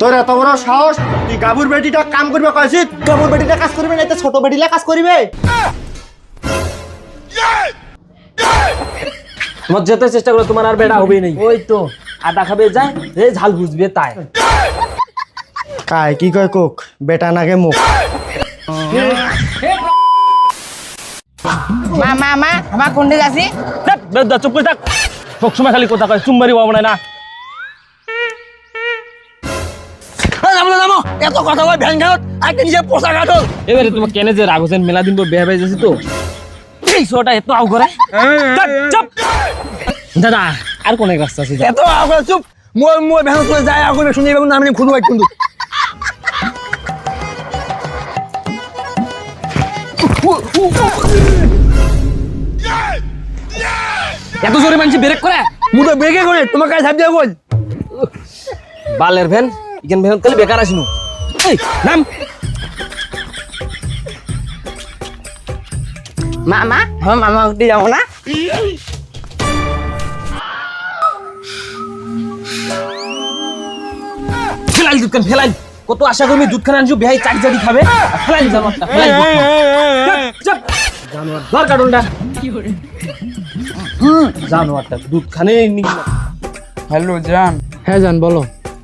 তোর এত বড় সাহস? তুই গাবুর বেটিটা কাম করবে কয়েছিস গাবুর বেটিটা কাজ করবে না তো ছোট বেটিলা কাজ করিবে? তোমার যেতে চেষ্টা করো তোমার আর বেড়া হবেই নাই। ওই তো। আদা খাবে যায় রে ঝাল বুঝবে তাই। কায় কি কয় কোক? বেটা নাগে মুখ। মা মা মা আমার যাচ্ছি ধ্যাৎ, বেদ্দা, চুপ করে থাক। সবসময় খালি কথা কয় চুম্বারি বাবা না। এত কথা কয় ভ্যান ঘাট আগে নিজে পোশাক এবারে তোমার কেনে যে রাগ হোসেন মেলা দিন পর বেয়ে যাচ্ছি তো? এই শোটা এত আউ করে। চুপ দাদা আর কোন এক রাস্তা আছে। এত আগে চুপ। মই মই ভ্যান করে যায় আগে শুনি এবার আমি বাইক কিন্তু এত জোরে মানুষ ব্রেক করে মু তো বেগে করে তোমার কাছে ছাপ দিয়া কই বালের ভ্যান ইখান ভ্যান খালি বেকার আসিনু এই নাম। মা মা আমার মামা উঠে যাব না। ফেলাই কত আশা করবি দুধ খান আনছু বেহাই চাক জারি খাবে। ফেলাই জানোয়ারটা ফেলাই কাটুনটা জানোয়ারটা। দুধ খানে নিয়ে হ্যালো জান। হ্যাঁ জান বলো।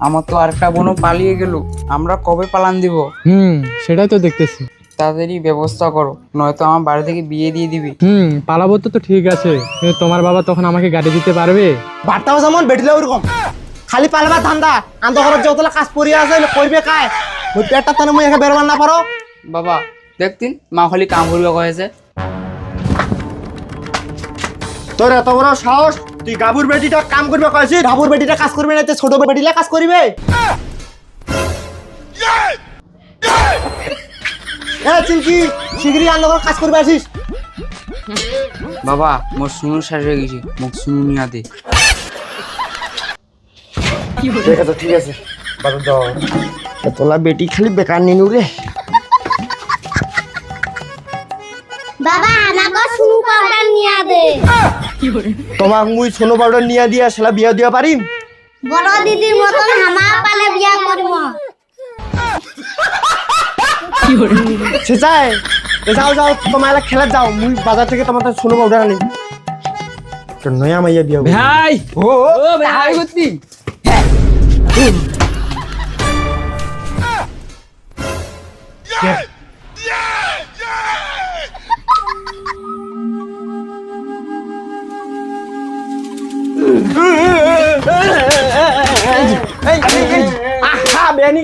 আমার তো আরেকটা বোনও পালিয়ে গেল। আমরা কবে পালান দিব? হুম সেটাই তো দেখতেছি। তাদেরই ব্যবস্থা করো নয়তো আমার বাড়ি থেকে বিয়ে দিয়ে দিবি। হুম পালাবো তো তো ঠিক আছে কিন্তু তোমার বাবা তখন আমাকে গাড়ি দিতে পারবে? বার্তাও যেমন বেটিলে ওরকম। খালি পালবার ধান্দা আন্ত ঘরের যতলা কাজ পড়িয়া আছে করবে কায়? ওই পেটটা তানে মুই একে বেরোবার না পারো। বাবা দেখতিন মা খালি কাম করবে কয়েছে তোর এত বড় সাহস? তুই গাবুর বেটিটা কাম করবে কয়েছিস গাবুর বেটিটা কাজ করবে না তো ছোট বেটিলা কাজ করিবে? এ চিঙ্কি শিগগিরই আন্দ ঘর কাজ করবে আসিস। বাবা মোর শুনু শেষ হয়ে গেছি মোক শুনু নিয়া দে। ঠিক আছে ঠিক আছে দাও। তোলা বেটি খালি বেকার নিনু রে। বাবা আমাকে শুনু পাউডার নিয়ে দে। তোমাক মুই সোনো পাউডার নিয়ে দিয়া সেলা বিয়া দিয়া পারিম বড় দিদির মতন আমার পালে বিয়া করব সে চাই যাও যাও তোমার খেলা যাও মুই বাজার থেকে তোমার সোনো পাউডার আনিম। তো নয়া মাইয়া বিয়া। ভাই ও ও ভাই করতি এই এই, এই আহা বেনি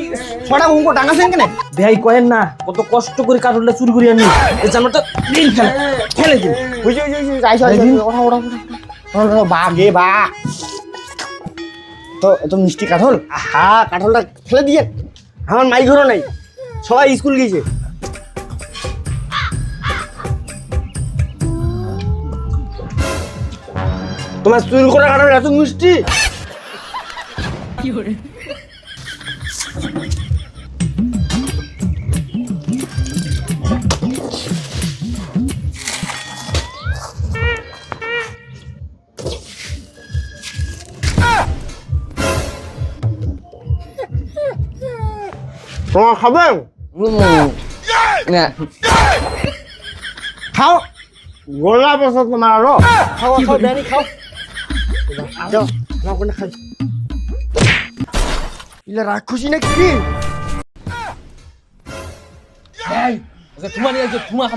ছড়া উঙ্কো ডাঙাছেন কেন? ভাই না কত কষ্ট করে চুরি করে আনি এই জানোয়ারটা দিন ফেলে ফেলে দিন বুঝি বুঝি বুঝি যাইছো যাইছো ওঠা ওঠা ওঠা বাঘে বা। তো এত মিষ্টি কাঠল? আহা কাঠলটা ফেলে দিয়ে। আমার মাই ঘরও নাই। সবাই স্কুল গিয়েছে। তোমার চুরি করা কাঠল এত মিষ্টি? อยู่เลยตัวเขาเบ้งงเนี่ยเขาโกลาเพราะสตมาโรเขาเขาแดนนี่เขาเจ้าเราคนนั้น ইলা রাক্ষসী নাকি ভাই তোমার নিয়ে তোমার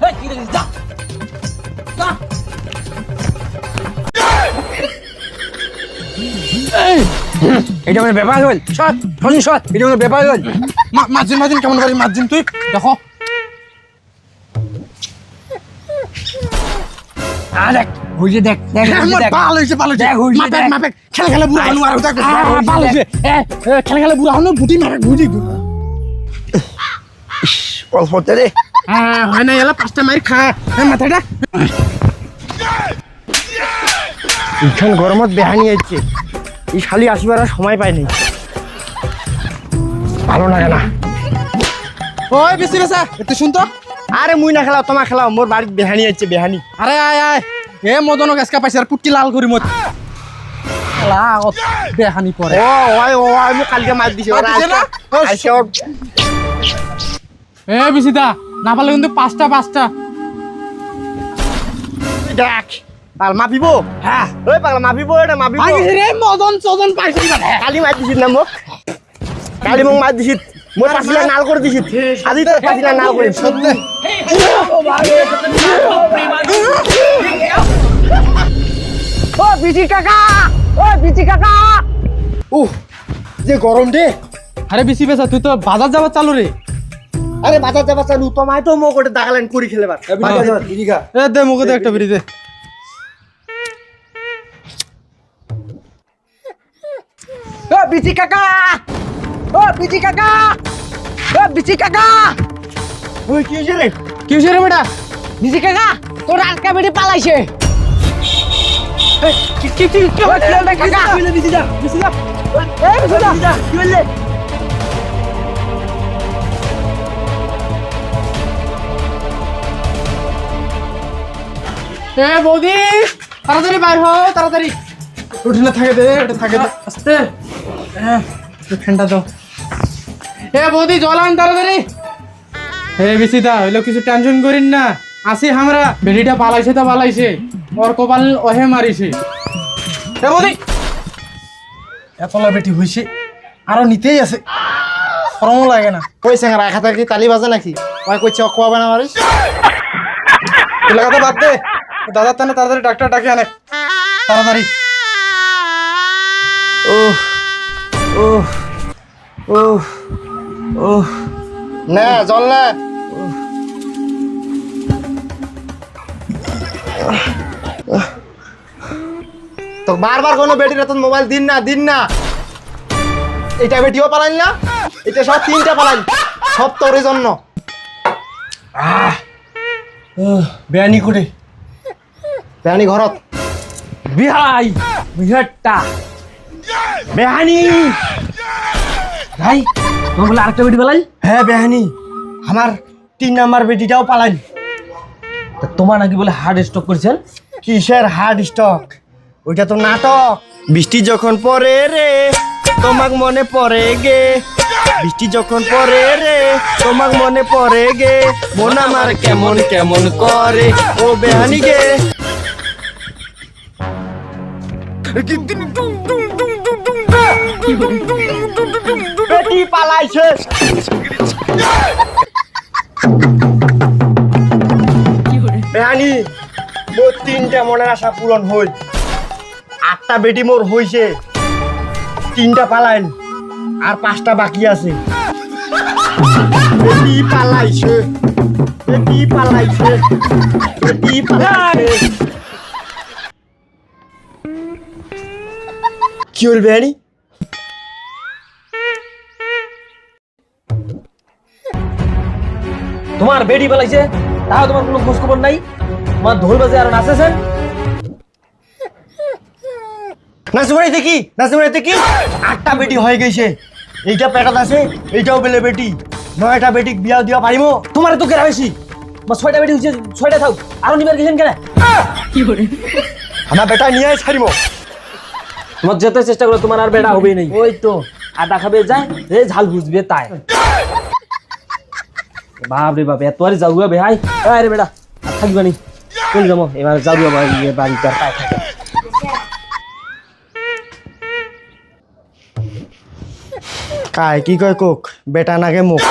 এই, কি রে, যা। যা। এটা আমার ব্যাপার হল সৎ সৎ এটা আমার ব্যাপার হল মার্জিন মার্জিন কেমন করি মার্জিন তুই দেখো আ দেখ দেখ দেখ ভালো হইছে ভালো হইছে দেখ হইছে মাপে মাপে খেলা খেলা বুড়া হনু আর দেখ ভালো হইছে এ খেলা খেলা বুড়া হনু বুটি মারে বুঝি অল্প রে হ্যাঁ না এলা পাঁচটা মারি খা। মাথাটা ইখান গরমত বেহানি যাচ্ছে এই শালি আসিবার আর সময় পায়নি ভালো লাগে না। ওই বেশি বেশা একটু শুন তো। আরে মুই না খেলাও তোমার খেলাও মোর বাড়িত বেহানি আছে বেহানি। আরে আয় আয়। এ মদনক এসকা পাইছে আর পুটকি লাল করি মত বেহানি পরে ও ওই ও আমি কালকে মার দিছি ওরা এ বিসিদা না পারলে কিন্তু পাঁচটা পাঁচটা। দেখ পাল মাপিব। হ্যাঁ ওই পাগলা মাপিব এটা মাপিব। রে মদন চদন পাইছে কালি মার দিছিস না মোক? কালি মোক মার দিছিস মোর পাছিলা নাল করে দিছিস আজি তোর পাছিলা নাল করে সত্যি। ও বিচি কাকা ও বিচি কাকা। উহ যে গরম দে। আরে বিসি বেসা তুই তো বাজার যাবার চালু রে আরে বাজার যাবা চালু তোমায় তো মোক ওটা দাগালেন করি খেলেবার এ দে মুখে দে একটা বিড়ি দে। ও বিচি কাকা। ও বিচি কাকা! ও বিচি কাকা! ওই কি হয়েছে রে? কি হয়েছে রে বেটা? বিচি কাকা তোর আটকা বেড়ে পালাইছে। কি কি কি কি কাকা? বিচি যা বিচি যা এই বিচি দা। কি এ বৌদি তাড়াতাড়ি বাইর হও তাড়াতাড়ি। উঠে না থাকে দে এটা থাকে দে। আস্তে। হ্যাঁ ফ্যানটা দাও। এ বৌদি জল আন তাড়াতাড়ি। হে বিসিদা হইল কিছু টেনশন করিন না। আসি আমরা বেডিটা পালাইছে তো পালাইছে। ওর কপাল ওহে মারিছে। এ বৌদি। এতলা বেটি হইছে আরও নিতেই আছে। শরমও লাগে না। কই সেঙ্গারা খাতা কি তালি বাজে নাকি? ওই কইছে অকুয়াবে না মারিস? এলাকাতে বাদ দে। দাদার তানে তাড়াতাড়ি ডাক্তার ডাকে আনে। তাড়াতাড়ি। ওহ ওহ ওহ ওহ না জল না। তো বারবার কোনো বেটির এত মোবাইল দিন না দিন না। এটা বেটিও পালাইল না এটা সব তিনটা পালাইল সব তোর জন্য। বেয়ানি করে বেয়ানি ঘরত। বিহাই বিহারটা। বেহানি। ভাই। তোমার বলে আরেকটা বেটি বেলাই হ্যাঁ বেহানি। আমার তিন নাম্বার বেটিটাও পালাইল। তা তোমার নাকি বলে হার্ট স্ট্রোক করেছেন? কিসের হার্ড স্টক ওইটা তো নাটক। বৃষ্টি যখন পরে রে তোমাক মনে পড়ে গে। বৃষ্টি যখন পরে রে তোমাক মনে পড়ে গে। মন আমার কেমন কেমন করে? ও বেহানি গে। বেটি পালাইছে বেহানি, মোর তিনটা মনের আশা পূরণ হই আটটা বেটি মোর হইছে। তিনটা পালাইল আর পাঁচটা বাকি আছে। বেটি পালাইছে। বেটি পালাইছে। বেটি পালাইছে। কি হল বেহানি? তোমার বেটি বেলাইছে তাও তোমার কোনো খোঁজ খবর নাই। তোমার ঢোল বাজে আর নাচেছেন নাচুমারি দেখি নাচুমারি দেখি আটটা বেটি হয়ে গেছে। এইটা পেটাত আছে এইটাও বেলে বেটি নয়টা বেটি বিয়া দিয়া পারিমো তোমার তো কেরা বেশি? বা ছয়টা বেটি হচ্ছে ছয়টা থাক। আরও নিবার গেছেন কেন? আমার বেটা নিয়ে ছাড়িমো তোমার যেতে চেষ্টা করো তোমার আর বেটা হবেই নাই। ওই তো আটা খাবে যায় রে ঝাল বুঝবে তাই। বাপ রে বাপ এত আর যাওয়া বেহাই আরে বেটা আর থাকবে নি। কোন যাব এবার যাব বাড়ি বাড়িতে আর পায় থাকে। কায় কি কয় কোক? বেটা নাগে মুখ।